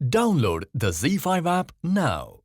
Download the Zee five app now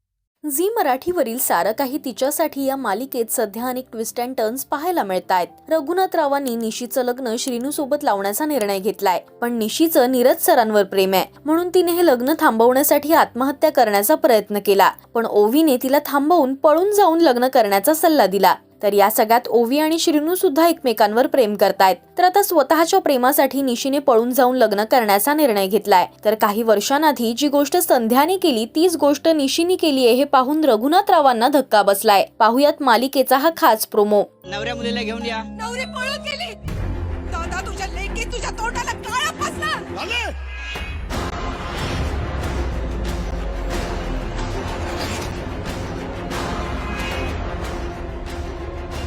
Zee मराठीवरील सारं काही तिच्यासाठी या मालिकेत सध्या अनेक ट्विस्ट अँड टर्न्स पाहायला मिळत आहेत रघुनाथ रावांनी निशीचं लग्न श्रीनू सोबत लावण्याचा निर्णय घेतलाय. पण निशीचं नीरज सरांवर प्रेम आहे. म्हणून तिने हे लग्न थांबवण्यासाठी आत्महत्या करण्याचा प्रयत्न केला. पण ओवीने तिला थांबवून पळून जाऊन लग्न करण्याचा सल्ला दिला. तर या सगळ्यात ओवी आणि श्रीनू सुद्धा एकमेकांवर प्रेम करतायत. तर आता स्वतःच्या प्रेमासाठी निशीने पळून जाऊन लग्न करण्याचा निर्णय घेतलाय. तर काही वर्षांआधी जी गोष्ट संध्याने केली तीच गोष्ट निशीने केली आहे हे पाहून रघुनाथ रावांना धक्का बसलाय. पाहुयात मालिकेचा हा खास प्रोमो. नवऱ्या मुलीला घेऊन या. नवरी पळून गेली. दादा तुझ्या लेकी तुझ्या तोंडाला काळा फसला.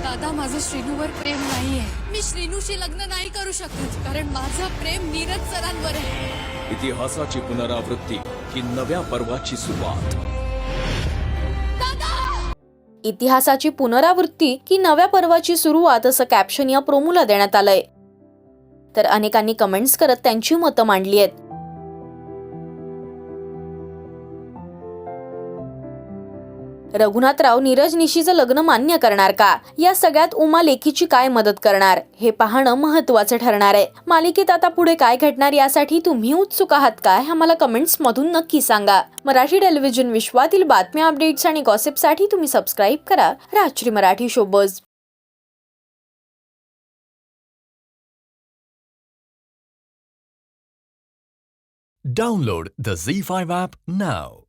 दादा माझं श्रीनूवर प्रेम नाहीये. मी श्रीनूशी लग्न नाही करू शकत कारण माझं प्रेम नीरज सरांवर आहे. इतिहासाची पुनरावृत्ती ही नव्या पर्वाची सुरुवात. इतिहासाची पुनरावृत्ती की नव्या पर्वाची सुरुवात असं कॅप्शन या प्रोमोला देण्यात आलंय. तर अनेकांनी कमेंट्स करत त्यांची मतं मांडली आहेत. रघुनाथराव नीरज निशीचं लग्न मान्य करणार का? या सगळ्यात उमा लेखीची काय मदत करणार? हे पाहणं महत्वाचं ठरणार आहे. मालिकेत आता पुढे काय घडणार यासाठी तुम्ही उत्सुक आहात काय आम्हाला कमेंट्स मधून नक्की सांगा. मराठी टेलिव्हिजन विश्वातील बातम्या अपडेट्स आणि गॉसिपसाठी तुम्ही सबस्क्राईब करा. रात्री मराठी शोबज Download the Z5 app now.